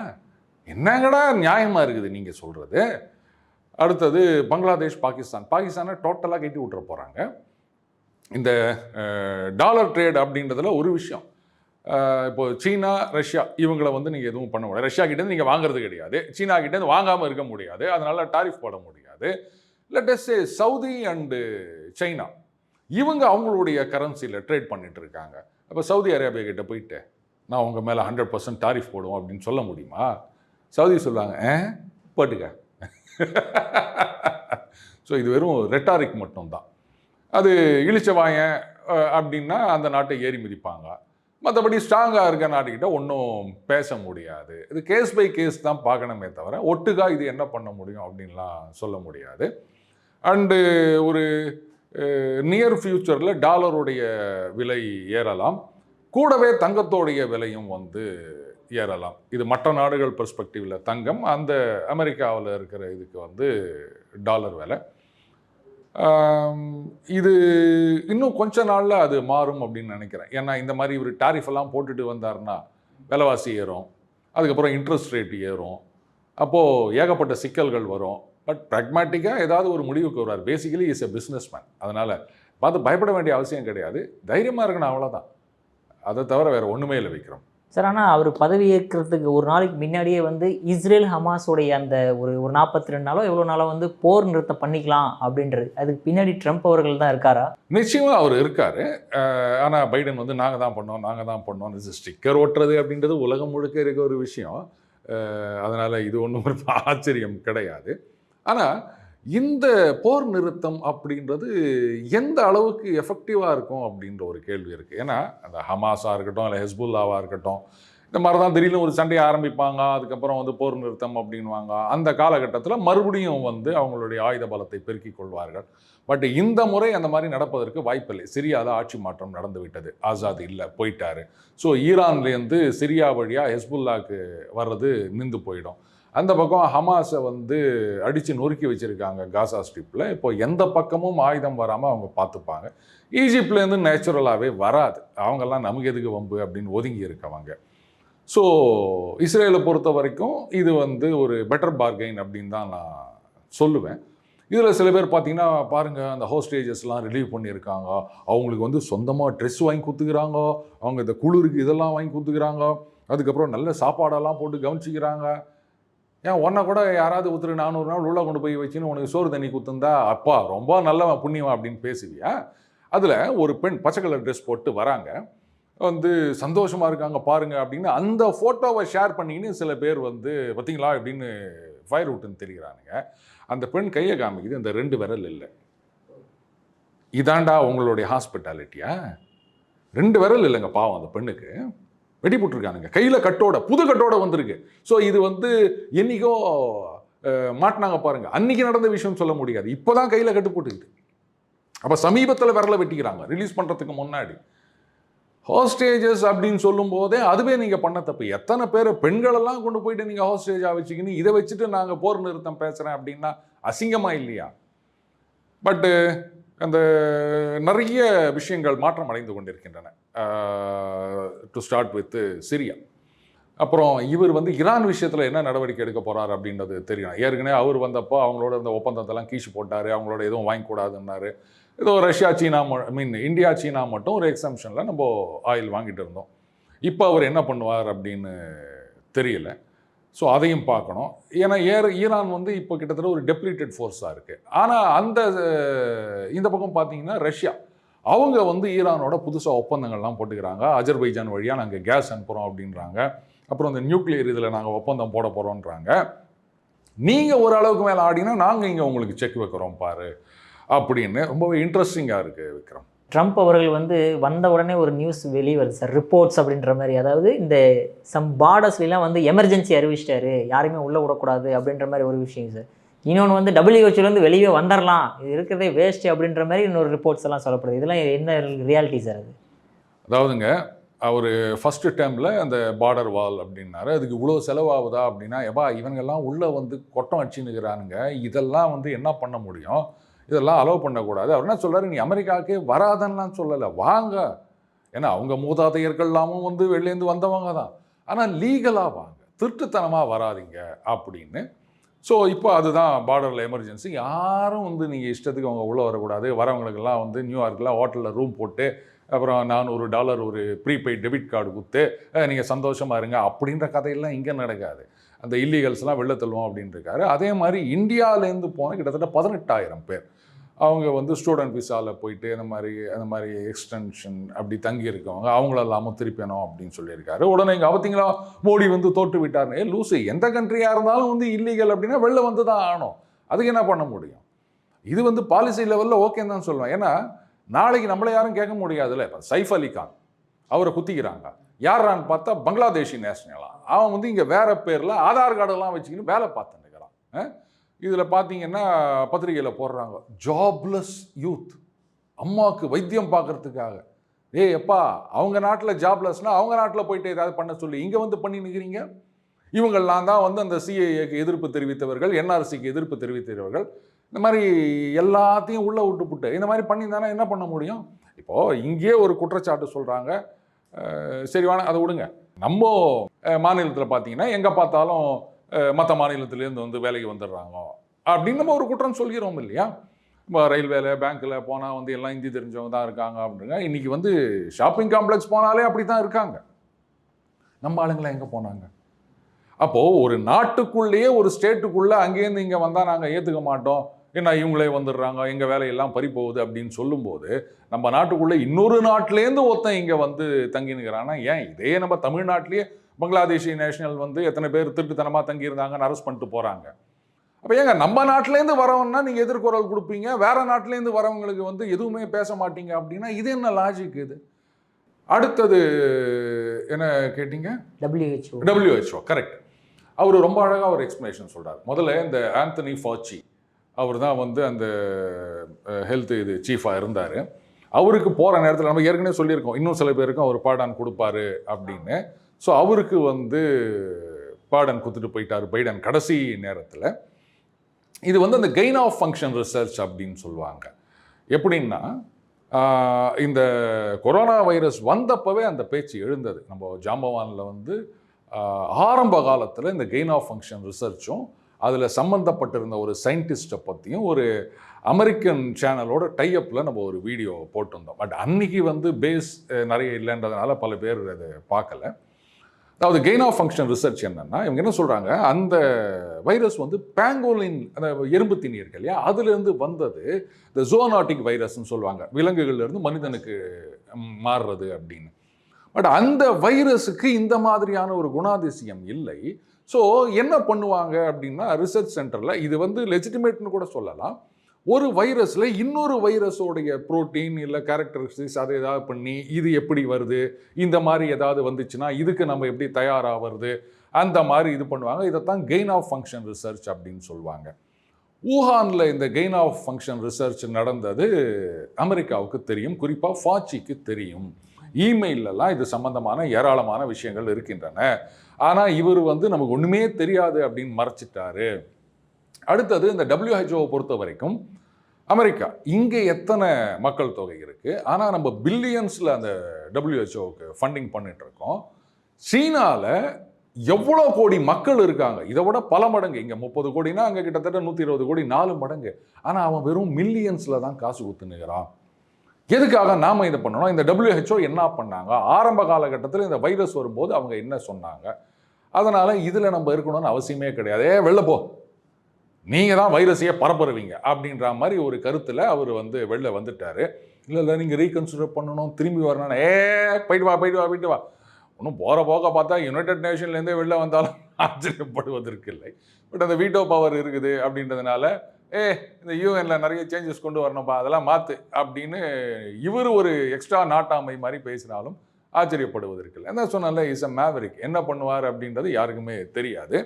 Speaker 1: என்னங்கடா நியாயமாக இருக்குது நீங்கள் சொல்கிறது அடுத்தது பங்களாதேஷ் பாகிஸ்தான். பாகிஸ்தானை டோட்டலாக கட்டி விட்டுற போகிறாங்க இந்த டாலர் ட்ரேட் அப்படின்றதுல ஒரு விஷயம். இப்போது இப்போ சீனா ரஷ்யா இவங்களை வந்து நீங்கள் எதுவும் பண்ண முடியாது. ரஷ்யா கிட்டேருந்து நீங்கள் வாங்குறது கிடையாது. சீனா கிட்டேருந்து வாங்காமல் இருக்க முடியாது. அதனால் டாரிஃப் போட முடியாது. லெட்டஸ் சவுதி அண்டு சைனா இவங்க அவங்களுடைய கரன்சியில் ட்ரேட் பண்ணிட்டு இருக்காங்க. அப்போ சவுதி அரேபியா கிட்ட போயிட்டு நான் உங்கள் மேலே ஹண்ட்ரட் பர்சன்ட் டாரிஃப் போடுவோம் அப்படின்னு சொல்ல முடியுமா? சவுதி சொல்லுவாங்க "ஆ? போட்டுக்க. ஸோ இது வெறும் ரெட்டாரிக் மட்டும்தான். அது இழிச்சவாயன் அப்படின்னா அந்த நாட்டை ஏறி மிதிப்பாங்க. மற்றபடி ஸ்ட்ராங்காக இருக்க நாட்டுக்கிட்ட ஒன்றும் பேச முடியாது. இது கேஸ் பை கேஸ் தான் பார்க்கணுமே தவிர ஒட்டுக்கா இது என்ன பண்ண முடியும் அப்படின்லாம் சொல்ல முடியாது. அண்டு ஒரு நியர் ஃப்யூச்சரில் டாலருடைய விலை ஏறலாம். கூடவே தங்கத்தோடைய விலையும் வந்து ஏறலாம். இது மற்ற நாடுகள் பெர்ஸ்பெக்டிவில் தங்கம். அந்த அமெரிக்காவில் இருக்கிற இதுக்கு வந்து டாலர் விலை. இது இன்னும் கொஞ்ச நாளில் அது மாறும் அப்படின்னு நினைக்கிறேன். ஏன்னா இந்த மாதிரி இவர் டாரிஃப் எல்லாம் போட்டுட்டு வந்தாருன்னா விலைவாசி ஏறும். அதுக்கப்புறம் இன்ட்ரெஸ்ட் ரேட் ஏறும். அப்போது ஏகப்பட்ட சிக்கல்கள் வரும். பட் ப்ராக்மேட்டிக்காக ஏதாவது ஒரு முடிவுக்கு வருவார். Basically is a businessman அதனால் பார்த்து பயப்பட வேண்டிய அவசியம் கிடையாது. தைரியமாக இருக்கணும் அவ்வளோதான் அதை தவிர வேறு ஒன்றுமே இல்லை விக்ரம்.
Speaker 2: சார் ஆனால் அவர் பதவி ஏற்கிறதுக்கு ஒரு நாளைக்கு முன்னாடியே வந்து இஸ்ரேல் ஹமாஸோடைய அந்த ஒரு ஒரு நாற்பத்தி ரெண்டு நாளோ எவ்வளோ நாளோ வந்து போர் நிறுத்தம் பண்ணிக்கலாம் அப்படின்றது அதுக்கு பின்னாடி ட்ரம்ப் அவர்கள் தான் இருக்காரா?
Speaker 1: நிச்சயமாக அவர் இருக்கார். ஆனால் பைடன் வந்து நாங்கள் தான் பண்ணோம் நாங்கள் தான் பண்ணோம். இது ஸ்டிக்கர் ஓட்டுறது அப்படின்றது உலகம் முழுக்க இருக்க ஒரு விஷயம். அதனால் இது ஒன்றும் ஒரு ஆச்சரியம் கிடையாது. ஆனால் இந்த போர் நிறுத்தம் அப்படின்றது எந்த அளவுக்கு எஃபெக்டிவாக இருக்கும் அப்படின்ற ஒரு கேள்வி இருக்குது ஏன்னா அந்த ஹமாஸாக இருக்கட்டும் இல்லை ஹெஸ்புல்லாவாக இருக்கட்டும் இந்த மாதிரி தான் திடீர்னு ஒரு சண்டையை ஆரம்பிப்பாங்க அதுக்கப்புறம் வந்து போர் நிறுத்தம் அப்படின்வாங்க அந்த காலகட்டத்தில் மறுபடியும் வந்து அவங்களுடைய ஆயுத பலத்தை பெருக்கிக் கொள்வார்கள். பட் இந்த முறை அந்த மாதிரி நடப்பதற்கு வாய்ப்பில்லை. சிரியாவில் ஆட்சி மாற்றம் நடந்து விட்டது. ஆசாத் இல்லை போயிட்டாரு. ஸோ ஈரான்லேருந்து சிரியா வழியாக ஹெஸ்புல்லாக்கு வர்றது நின்று போயிடும். அந்த பக்கம் ஹமாஸை வந்து அடித்து நொறுக்கி வச்சுருக்காங்க காசா ஸ்ட்ரிப்பில் இப்போ எந்த பக்கமும் ஆயுதம் வராமல் அவங்க பார்த்துப்பாங்க. ஈஜிப்ட்லேருந்து நேச்சுரலாகவே வராது. அவங்கெல்லாம் நமக்கு எதுக்கு வம்பு அப்படின்னு ஒதுங்கி இருக்கவங்க. ஸோ இஸ்ரேலை பொறுத்த வரைக்கும் இது வந்து ஒரு பெட்டர் பார்கெயின் அப்படின்னு தான் நான் சொல்லுவேன். இதில் சில பேர் பார்த்தீங்கன்னா பாருங்கள் அந்த ஹோஸ்டேஜஸ்லாம் ரிலீவ் பண்ணியிருக்காங்க. அவங்களுக்கு வந்து சொந்தமாக ட்ரெஸ் வாங்கி கொடுத்துக்கிறாங்க. அவங்க இந்த குளிருக்கு இதெல்லாம் வாங்கி கொடுத்துக்கிறாங்க. அதுக்கப்புறம் நல்ல சாப்பாடெல்லாம் போட்டு கவனிச்சிக்கிறாங்க. ஏன் உன்னை கூட யாராவது ஒருத்தர் நானூறு நாள் உள்ளே கொண்டு போய் வச்சுன்னு உனக்கு சோறு தண்ணி குத்துந்தா அப்பா ரொம்ப நல்லவன் புண்ணியவன் அப்படின்னு பேசுவியா? அதில் ஒரு பெண் பச்சை கலர் ட்ரெஸ் போட்டு வராங்க. வந்து சந்தோஷமாக இருக்காங்க பாருங்கள் அப்படின்னு அந்த ஃபோட்டோவை ஷேர் பண்ணிக்கின்னு சில பேர் வந்து பார்த்தீங்களா? அப்படின்னு ஃபயர் விட்டுன்னு தெரிகிறானுங்க. அந்த பெண் கையை காமிக்குது இந்த ரெண்டு விரல் இல்லை. இதாண்டா உங்களுடைய ஹாஸ்பிட்டாலிட்டியா ரெண்டு விரல் இல்லைங்க பாவம் அந்த பெண்ணுக்கு. வெட்டி போட்டிருக்கானுங்க கையில் கட்டோட புது கட்டோட வந்திருக்கு. ஸோ இது வந்து என்னைக்கோ மாட்டினாங்க பாருங்கள் அன்றைக்கி நடந்த விஷயம் சொல்ல முடியாது. இப்போ தான் கையில் கட்டு போட்டுக்கிட்டு. அப்போ சமீபத்தில் விரலை வெட்டிக்கிறாங்க. ரிலீஸ் பண்ணுறதுக்கு முன்னாடி. ஹாஸ்டேஜஸ் அப்படின்னு சொல்லும் போதே அதுவே நீங்கள் பண்ண தப்பு. எத்தனை பேர் பெண்களெல்லாம் கொண்டு போயிட்டு நீங்கள் ஹாஸ்டேஜாக வச்சுக்கின்னு இதை வச்சுட்டு நாங்கள் போர் நிறுத்தம் பேசுகிறேன் அப்படின்னா அசிங்கமாக இல்லையா? பட்டு அந்த நிறைய விஷயங்கள் மாற்றம் அடைந்து கொண்டிருக்கின்றன. To start with Syria. அப்புறம் இவர் வந்து ஈரான் விஷயத்தில் என்ன நடவடிக்கை எடுக்க போகிறார் அப்படின்றது தெரியும். ஏற்கனவே அவர் வந்தப்போ அவங்களோட இந்த ஒப்பந்தத்தெல்லாம் கீச்சு போட்டார் அவங்களோட எதுவும் வாங்கிக்கூடாதுன்னாரு ஏதோ ரஷ்யா சீனா ஐ மீன் இந்தியா சீனா மட்டும் ஒரு எக்ஸம்ஷனில் நம்ம ஆயில் வாங்கிட்டு இருந்தோம். இப்போ அவர் என்ன பண்ணுவார் அப்படின்னு தெரியல. ஸோ அதையும் பார்க்கணும். ஏன்னா ஏர் ஈரான் வந்து இப்போ கிட்டத்தட்ட ஒரு டெப்ளீட்டட் ஃபோர்ஸாக இருக்குது ஆனால் அந்த இந்த பக்கம் பார்த்தீங்கன்னா ரஷ்யா. அவங்க வந்து ஈரானோட புதுசாக ஒப்பந்தங்கள்லாம் போட்டுக்கிறாங்க. அஜர்பைஜான் வழியாக நாங்கள் கேஸ் அனுப்புகிறோம் அப்படின்றாங்க. அப்புறம் இந்த நியூக்ளியர் இதில் நாங்கள் ஒப்பந்தம் போட போகிறோன்றாங்க நீங்கள் ஓரளவுக்கு மேலே ஆடினா நாங்கள் இங்கே உங்களுக்கு செக் வைக்கிறோம் பாரு. அப்படின்னு ரொம்பவே இன்ட்ரெஸ்டிங்காக இருக்குது விக்ரம்.
Speaker 2: ட்ரம்ப் அவர்கள் வந்து வந்த உடனே ஒரு நியூஸ் வெளியே வருது சார். ரிப்போர்ட்ஸ் அப்படின்ற மாதிரி. அதாவது இந்த சம் பார்டர்ஸ்லாம் வந்து எமர்ஜென்சி அறிவிச்சிட்டாரு. யாரையுமே உள்ளே விடக்கூடாது அப்படின்ற மாதிரி ஒரு விஷயம் சார். இன்னொன்று வந்து டபிள்யூஹெச்ஓலேருந்து வெளியே வந்துடலாம் இது இருக்கிறதே வேஸ்ட்டு அப்படின்ற மாதிரி இன்னொரு ரிப்போர்ட்ஸ் எல்லாம் சொல்லப்படுது. இதெல்லாம் என்ன ரியாலிட்டி சார் அது?
Speaker 1: அதாவதுங்க அவர் ஃபஸ்ட்டு டைமில் அந்த பார்டர் வால் அப்படின்னாரு. அதுக்கு இவ்வளோ செலவாகுதா அப்படின்னா எப்பா இவங்கெல்லாம் உள்ளே வந்து கொட்டம் அடிச்சுன்னுக்கிறானுங்க இதெல்லாம் வந்து என்ன பண்ண முடியும்? இதெல்லாம் அலோவ் பண்ணக்கூடாது. அவர் என்ன சொல்கிறார் நீ அமெரிக்காவுக்கே வராதன்னுலாம் சொல்லலை. வாங்க. ஏன்னா அவங்க மூதாதையர்கள்லாமும் வந்து வெளிலேருந்து வந்தவங்க தான். ஆனால் லீகலாக வாங்க. திருட்டுத்தனமாக வராதீங்க அப்படின்னு. ஸோ இப்போ அதுதான் பார்டரில் எமர்ஜென்சி யாரும் வந்து நீங்கள் இஷ்டத்துக்கு அவங்க உள்ளே வரக்கூடாது. வரவங்களுக்கெல்லாம் வந்து நியூயார்க்கில் ஹோட்டலில் ரூம் போட்டு அப்புறம் நானூறு டாலர் ஒரு ப்ரீபெய்ட் டெபிட் கார்டு கொடுத்து நீங்கள் சந்தோஷமாக இருங்க. அப்படின்ற கதையெல்லாம் இங்கே நடக்காது. அந்த இல்லீகல்ஸ்லாம் வெளில தள்ளுவோம் அப்படின்னு இருக்காரு. அதே மாதிரி இந்தியாவிலேருந்து போன கிட்டத்தட்ட பதினெட்டாயிரம் பேர். அவங்க வந்து ஸ்டூடெண்ட் விசாவில் போயிட்டு அந்த மாதிரி அந்த மாதிரி எக்ஸ்டென்ஷன் அப்படி தங்கி இருக்கவங்க அவங்களெல்லாமும் திருப்பினோம் அப்படின்னு சொல்லியிருக்காரு. உடனே இங்கே அவத்திங்களா மோடி வந்து தோற்று விட்டார்னு லூசு எந்த கண்ட்ரியாக இருந்தாலும் வந்து இல்லீகல் அப்படின்னா வெளில வந்து தான் ஆகணும். அதுக்கு என்ன பண்ண முடியும்? இது வந்து பாலிசி லெவலில் ஓகேன்னு தான் சொல்லுவேன். ஏன்னா நாளைக்கு நம்மளை யாரும் கேட்க முடியாதுல்ல. இப்போ சைஃப் அலி கான் அவரை குத்திக்கிறாங்க. யாரான்னு பார்த்தா பங்களாதேஷி நேஷனலாம் அவன் வந்து இங்கே வேற பேரில் ஆதார் கார்டெல்லாம் வச்சுக்கின்னு வேலை பார்த்துட்டுக்கிறான் இதில் பார்த்தீங்கன்னா பத்திரிகையில் போடுறாங்க. ஜாப்லெஸ் யூத் அம்மாவுக்கு வைத்தியம் பார்க்கறதுக்காக. ஏய் எப்பா அவங்க நாட்டில் ஜாப்லெஸ்னால் அவங்க நாட்டில் போயிட்டு ஏதாவது பண்ண சொல்லி. இங்கே வந்து பண்ணி நிற்கிறீங்க இவங்கெல்லாம் தான் வந்து அந்த சிஏஏக்கு எதிர்ப்பு தெரிவித்தவர்கள் என்ஆர்சிக்கு எதிர்ப்பு தெரிவித்தவர்கள். இந்த மாதிரி எல்லாத்தையும் உள்ளே விட்டுப்புட்டு இந்த மாதிரி பண்ணியிருந்தானா என்ன பண்ண முடியும்? இப்போது இங்கேயே ஒரு குற்றச்சாட்டு சொல்கிறாங்க சரி அதை விடுங்க. நம்ம மாநிலத்தில் பார்த்தீங்கன்னா எங்கே பார்த்தாலும் மற்ற மாநிலத்திலேருந்து வந்து வேலைக்கு வந்துடுறாங்க. அப்படின்னு நம்ம ஒரு குற்றம் சொல்கிறோம் இல்லையா? இப்போ ரயில்வேல பேங்க்கில் போனால் வந்து எல்லாம் இந்தி தெரிஞ்சவங்க தான் இருக்காங்க அப்படிங்க இன்றைக்கி வந்து ஷாப்பிங் காம்ப்ளெக்ஸ் போனாலே அப்படி தான் இருக்காங்க. நம்ம ஆளுங்களாம் எங்கே போனாங்க? அப்போது ஒரு நாட்டுக்குள்ளேயே ஒரு ஸ்டேட்டுக்குள்ளே அங்கேருந்து இங்கே வந்தால் நாங்கள் ஏற்றுக்க மாட்டோம். ஏன்னா இவங்களே வந்துடுறாங்க. எங்கள் வேலையெல்லாம் பறி போகுது அப்படின்னு சொல்லும்போது நம்ம நாட்டுக்குள்ளே இன்னொரு நாட்டிலேருந்து ஒருத்தன் இங்கே வந்து தங்கி நிற்கிறான்னா ஏன்? இதே நம்ம தமிழ்நாட்டிலேயே பங்களாதேஷி நேஷனல் வந்து எத்தனை பேர் திருட்டுத்தனமாக தங்கியிருந்தாங்கன்னு அரெஸ்ட் பண்ணிட்டு போகிறாங்க அப்போ ஏங்க நம்ம நாட்டிலேருந்து வரவன்னா நீங்கள் எதிர்குரல் கொடுப்பீங்க வேற நாட்டிலேருந்து வரவங்களுக்கு வந்து எதுவுமே பேச மாட்டீங்க அப்படின்னா இது என்ன லாஜிக் இது? அடுத்தது என்ன கேட்டீங்க?
Speaker 2: டபிள்யூஹெச்ஓ
Speaker 1: டபிள்யூஹெச்ஓ கரெக்ட் அவர் ரொம்ப அழகாக ஒரு எக்ஸ்பிளனேஷன் சொல்றார். முதல்ல இந்த ஆந்தனி ஃபாச்சி அவர் தான் வந்து அந்த ஹெல்த் இது சீஃபாக இருந்தார். அவருக்கு போகிற நேரத்தில் நம்ம ஏற்கனவே சொல்லியிருக்கோம் இன்னும் சில பேருக்கும் அவர் பாடான் கொடுப்பாரு அப்படின்னு. ஸோ அவருக்கு வந்து பாடன் கொடுத்துட்டு போயிட்டார் பைடன் கடைசி நேரத்தில். இது வந்து அந்த கெயின் ஆஃப் ஃபங்க்ஷன் ரிசர்ச் அப்படின்னு சொல்லுவாங்க. எப்படின்னா இந்த கொரோனா வைரஸ் வந்தப்பவே அந்த பேச்சு எழுந்தது. நம்ம ஜாம்பவானில் வந்து ஆரம்ப காலத்தில் இந்த கெயின் ஆஃப் ஃபங்க்ஷன் ரிசர்ச்சும் அதில் சம்மந்தப்பட்டிருந்த ஒரு சயின்டிஸ்ட்டை பற்றியும் ஒரு அமெரிக்கன் சேனலோட டைஅப்பில் நம்ம ஒரு வீடியோ போட்டிருந்தோம். பட் அன்னைக்கு வந்து பேஸ் நிறைய இல்லைன்றதுனால பல பேர் அதை பார்க்கல. அதாவது கெயின் ஆஃப் ஃபங்க்ஷன் ரிசர்ச் என்னன்னா இவங்க என்ன சொல்கிறாங்க அந்த வைரஸ் வந்து பேங்கோலின் அந்த எறும்பு திணி இருக்கு இல்லையா? அதுலேருந்து வந்தது இந்த ஜோனாட்டிக் வைரஸ்னு சொல்லுவாங்க. விலங்குகள்லேருந்து மனிதனுக்கு மாறுறது அப்படின்னு. பட் அந்த வைரஸுக்கு இந்த மாதிரியான ஒரு குணாதிசயம் இல்லை. ஸோ என்ன பண்ணுவாங்க அப்படின்னா ரிசர்ச் சென்டரில் இது வந்து லெஜிட்டிமேட்னு கூட சொல்லலாம். ஒரு வைரஸில் இன்னொரு வைரஸோடைய புரோட்டீன் இல்லை கேரக்டரிஸ்டிக்ஸ் அதை ஏதாவது பண்ணி இது எப்படி வருது? இந்த மாதிரி ஏதாவது வந்துச்சுன்னா இதுக்கு நம்ம எப்படி தயாராகிறது அந்த மாதிரி இது பண்ணுவாங்க. இதைத்தான் கெயின் ஆஃப் ஃபங்க்ஷன் ரிசர்ச் அப்படின்னு சொல்லுவாங்க. ஊஹானில் இந்த கெயின் ஆஃப் ஃபங்க்ஷன் ரிசர்ச் நடந்தது அமெரிக்காவுக்கு தெரியும். குறிப்பாக ஃபாச்சிக்கு தெரியும். இமெயிலெல்லாம் இது சம்மந்தமான ஏராளமான விஷயங்கள் இருக்கின்றன. ஆனால் இவர் வந்து நமக்கு ஒன்றுமே தெரியாது அப்படின்னு மறைச்சிட்டாரு. அடுத்தது இந்த டபிள்யூஹெச்ஓவை பொறுத்த வரைக்கும் அமெரிக்கா. இங்கே எத்தனை மக்கள் தொகை இருக்குது ஆனால் நம்ம பில்லியன்ஸில் அந்த டபிள்யூஹெச்ஓவுக்கு ஃபண்டிங் பண்ணிட்டு இருக்கோம். சீனாவில் எவ்வளோ கோடி மக்கள் இருக்காங்க? இதை விட பல மடங்கு. இங்கே முப்பது கோடினா அங்கே கிட்டத்தட்ட நூற்றி இருபது கோடி நாலு மடங்கு. ஆனால் அவன் வெறும் மில்லியன்ஸில் தான் காசு ஊற்றுனுகிறான் எதுக்காக நாம் இதை பண்ணணும்? இந்த டபிள்யூஹெச்ஓ என்ன பண்ணாங்க? ஆரம்ப காலகட்டத்தில் இந்த வைரஸ் வரும்போது அவங்க என்ன சொன்னாங்க? அதனால் இதில் நம்ம இருக்கணும்னு அவசியமே கிடையாது. ஏ வெளில போ. நீங்கள் தான் வைரஸையே பரப்புறவீங்க அப்படின்ற மாதிரி ஒரு கருத்தில் அவர் வந்து வெளில வந்துட்டார். இல்லை இல்லை நீங்கள் ரீகன்சிடர் பண்ணணும். திரும்பி வரணும் ஏ போயிட்டு வா போயிட்டு வா போயிட்டு வா. ஒன்றும் போகிற போக பார்த்தா யுனைடெட் நேஷன்லேருந்தே வெளில வந்தாலும் ஆச்சரியப்படுவதற்கு இல்லை. பட் அந்த வீட்டோ பவர் இருக்குது அப்படின்றதுனால ஏ இந்த யூஎனில் நிறைய சேஞ்சஸ் கொண்டு வரணும்ப்பா அதெல்லாம் மாற்று அப்படின்னு இவர் ஒரு எக்ஸ்ட்ரா நாட்டாமை மாதிரி பேசினாலும் ஆச்சரியப்படுவதற்கு இல்லை. என்ன சொன்னால இஸ் அ மேவரிக் என்ன பண்ணுவார் அப்படின்றது யாருக்குமே தெரியாது.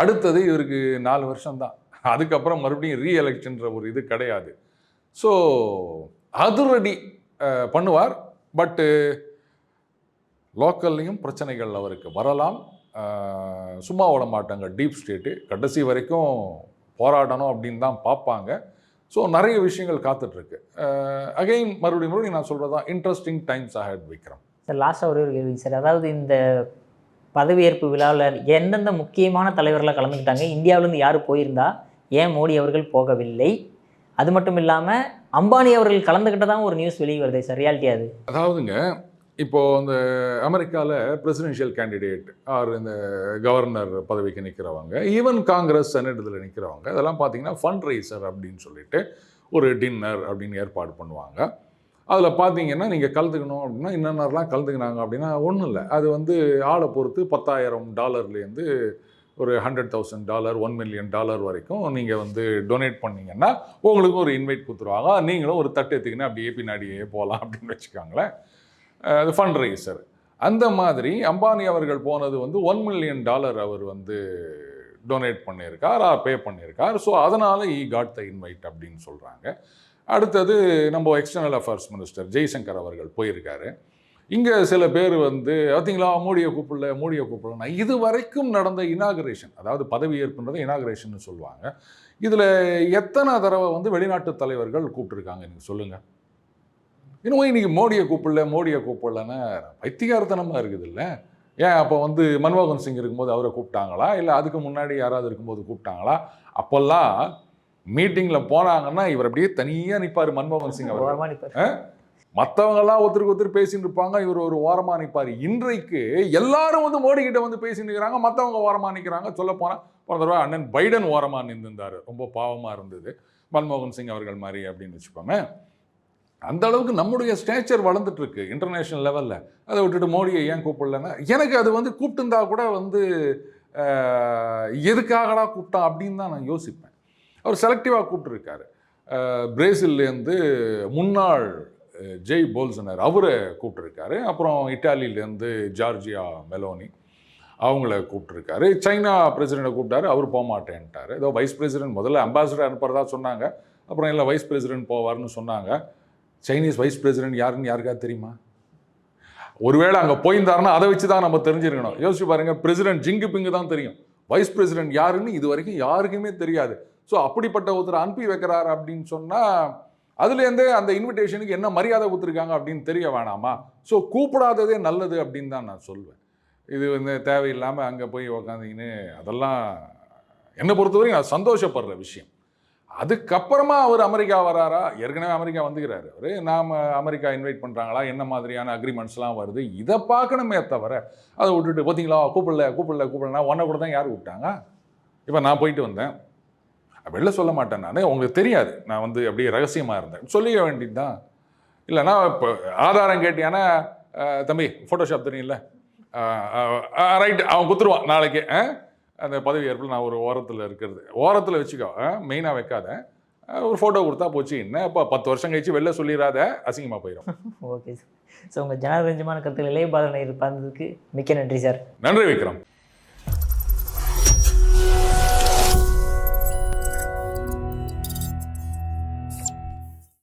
Speaker 1: அடுத்தது இவருக்கு நாலு வருஷம்தான். அதுக்கப்புறம் மறுபடியும் ரீஎலெக்ஷன்ற ஒரு இது கிடையாது. ஸோ அதிரடி பண்ணுவார். பட்டு லோக்கல்லையும் பிரச்சனைகள் அவருக்கு வரலாம். சும்மா விட மாட்டாங்க. டீப் ஸ்டேட்டு கடைசி வரைக்கும் போராடணும் அப்படின்னு தான் பார்ப்பாங்க. ஸோ நிறைய விஷயங்கள் காத்துட்ருக்கு. அகைன் மறுபடியும் மறுபடியும் நான் சொல்கிறது தான் interesting times ahead Vikram.
Speaker 2: Sir லாஸ்ட்டாக ஒரே ஒரு கேள்விங்க சார். அதாவது இந்த பதவியேற்பு விழாவில் எந்தெந்த முக்கியமான தலைவர்களாக கலந்துக்கிட்டாங்க இந்தியாவிலேருந்து யார் போயிருந்தா ஏன் மோடி அவர்கள் போகவில்லை? அது மட்டும் இல்லாமல் அம்பானி அவர்கள் கலந்துக்கிட்டதான் ஒரு நியூஸ் வெளியே வருது சார் ரியாலிட்டி அது.
Speaker 1: அதாவதுங்க இப்போ இந்த அமெரிக்காவில் பிரசிடென்ஷியல் கேண்டிடேட் ஆர் இந்த கவர்னர் பதவிக்கு நிற்கிறவங்க ஈவன் காங்கிரஸ் செனட் இதில் நிற்கிறவங்க இதெல்லாம் பார்த்தீங்கன்னா ஃபண்ட் ரைசர் அப்படின்னு சொல்லிட்டு ஒரு டின்னர் அப்படின்னு ஏற்பாடு பண்ணுவாங்க. அதில் பார்த்தீங்கன்னா நீங்கள் கலந்துக்கணும் அப்படின்னா என்னென்னலாம் கலந்துக்கினாங்க அப்படின்னா ஒன்றும் இல்லை. அது வந்து ஆளை பொறுத்து பத்தாயிரம் டாலர்லேருந்து ஒரு hundred thousand dollar one million dollar வரைக்கும் நீங்கள் வந்து டொனேட் பண்ணிங்கன்னா உங்களுக்கு ஒரு இன்வைட் கொடுத்துருவாங்க. நீங்களும் ஒரு தட்டு எடுத்துக்கின்னு அப்படியே பின்னாடியே போகலாம் அப்படின்னு வச்சுக்கோங்களேன். அது ஃபண்ட் ரைசர் அந்த மாதிரி அம்பானி அவர்கள் போனது வந்து ஒன் மில்லியன் டாலர் அவர் வந்து டொனேட் பண்ணியிருக்கார் ஆர் பே பண்ணியிருக்கார். ஸோ அதனால் ஈ காட் த இன்வைட் அப்படின்னு சொல்கிறாங்க அடுத்தது நம்ம எக்ஸ்டர்னல் அஃபேர்ஸ் மினிஸ்டர் ஜெய்சங்கர் அவர்கள் போயிருக்காரு. இங்கே சில பேர் வந்து பார்த்தீங்களா மோடியை கூப்பிடல மோடியை கூப்பிடலன்னா இது வரைக்கும் நடந்த இனாகரேஷன் அதாவது பதவியேற்புன்றது இனாகரேஷன் சொல்லுவாங்க. இதில் எத்தனை தடவை வந்து வெளிநாட்டு தலைவர்கள் கூப்பிட்டுருக்காங்க நீங்கள் சொல்லுங்கள் இன்னும் இன்னைக்கு மோடியை கூப்பிடல மோடியை கூப்பிடலன்னு பைத்தியார்த்தனமாக இருக்குது இல்லை? ஏன் அப்போ வந்து மன்மோகன் சிங் இருக்கும்போது அவரை கூப்பிட்டாங்களா? இல்லை அதுக்கு முன்னாடி யாராவது இருக்கும்போது கூப்பிட்டாங்களா? அப்போல்லாம் மீட்டிங்கில் போனாங்கன்னா இவர் அப்படியே தனியாக நிற்பார் மன்மோகன் சிங் அவர். மற்றவங்கெல்லாம் ஒருத்தருக்கு ஒருத்தர் பேசிட்டு இருப்பாங்க இவர் ஒரு ஓரமாக நிற்பார் இன்றைக்கு எல்லாரும் வந்து மோடி கிட்ட வந்து பேசிட்டு இருக்கிறாங்க மற்றவங்க ஓரமாக நிற்கிறாங்க சொல்ல போனால் போன தடவை அண்ணன் பைடன் ஓரமாக நின்றுந்தார் ரொம்ப பாவமாக இருந்தது. மன்மோகன் சிங் அவர்கள் மாதிரி அப்படின்னு வச்சுப்போமே அந்த அளவுக்கு நம்முடைய ஸ்டேச்சர் வளர்ந்துட்டு இருக்கு இன்டர்நேஷனல் லெவலில் அதை விட்டுட்டு மோடியை ஏன் கூப்பிடலன்னா எனக்கு அது வந்து கூப்பிட்டுருந்தா கூட வந்து எதுக்காகடா கூப்பிட்டான் அப்படின்னு தான் நான் யோசிப்பேன். அவர் செலக்டிவாக கூப்பிட்டுருக்காரு. பிரேசில்லேருந்து முன்னாள் ஜெய் போல்சனர் அவரை கூப்பிட்டுருக்காரு. அப்புறம் இட்டாலியிலேருந்து ஜார்ஜியா மெலோனி அவங்கள கூப்பிட்டுருக்காரு. சைனா பிரசிடெண்ட்டை கூப்பிட்டாரு. அவர் போகமாட்டேன்ட்டார் ஏதோ வைஸ் பிரசிடென்ட் முதல்ல அம்பாசிடர் அனுப்புறதா சொன்னாங்க. அப்புறம் இல்லை வைஸ் பிரசிடென்ட் போவார்னு சொன்னாங்க. சைனீஸ் வைஸ் பிரசிடென்ட் யாருன்னு யாருக்கா தெரியுமா? ஒருவேளை அங்கே போயிருந்தாருன்னா அதை வச்சு தான் நம்ம தெரிஞ்சிருக்கணும். யோசிச்சு பாருங்கள் பிரசிடென்ட் ஜிங்கு பிங்கு தான் தெரியும். வைஸ் பிரசிடென்ட் யாருன்னு இது வரைக்கும் யாருக்குமே தெரியாது. ஸோ அப்படிப்பட்ட ஒருத்தர் அனுப்பி வைக்கிறாரு அப்படின்னு சொன்னால் அதுலேருந்தே அந்த இன்விடேஷனுக்கு என்ன மரியாதை கொடுத்துருக்காங்க அப்படின்னு தெரிய வேணாமா? ஸோ கூப்பிடாததே நல்லது அப்படின்னு தான் நான் சொல்வேன். இது வந்து தேவையில்லாமல் அங்கே போய் உக்காந்திங்கன்னு அதெல்லாம் என்னை பொறுத்தவரைக்கும் நான் சந்தோஷப்படுற விஷயம். அதுக்கப்புறமா அவர் அமெரிக்கா வராரா? ஏற்கனவே அமெரிக்கா வந்துக்கிறாரு அவர். நாம் அமெரிக்கா இன்வைட் பண்ணுறாங்களா என்ன மாதிரியான அக்ரிமெண்ட்ஸ்லாம் வருது? இதை பார்க்கணுமே தவிர அதை விட்டுட்டு பார்த்தீங்களா கூப்பிடல கூப்பிடல கூப்பிடலனா உன்னை கூட தான் யார் கூப்பிட்டாங்க? இப்போ நான் போயிட்டு வந்தேன். வெளில சொல்ல மாட்டேன் நான் உங்களுக்கு தெரியாது. நான் வந்து அப்படியே ரகசியமாக இருந்தேன். சொல்லிக்க வேண்டியது தான் இல்லைன்னா இப்போ ஆதாரம் கேட்டியானா தம்பி ஃபோட்டோஷாப் தெரியும்ல? ரைட் அவன் குத்துருவான் நாளைக்கு அந்த பதவி ஏற்பில் நான் ஒரு ஓரத்தில் இருக்கிறது. ஓரத்தில் வச்சுக்கோ மெயினாக வைக்காத. ஒரு ஃபோட்டோ கொடுத்தா போச்சு என்ன? இப்போ பத்து வருஷம் கழிச்சு வெளில சொல்லிடாத அசிங்கமாக போயிடும்
Speaker 2: ஓகே சார் ஸோ உங்கள் ஜனாரஞ்சமான கருத்துக்கள் இளைய பாதனை இருப்பதற்கு மிக்க நன்றி சார்
Speaker 1: நன்றி விக்ரம்.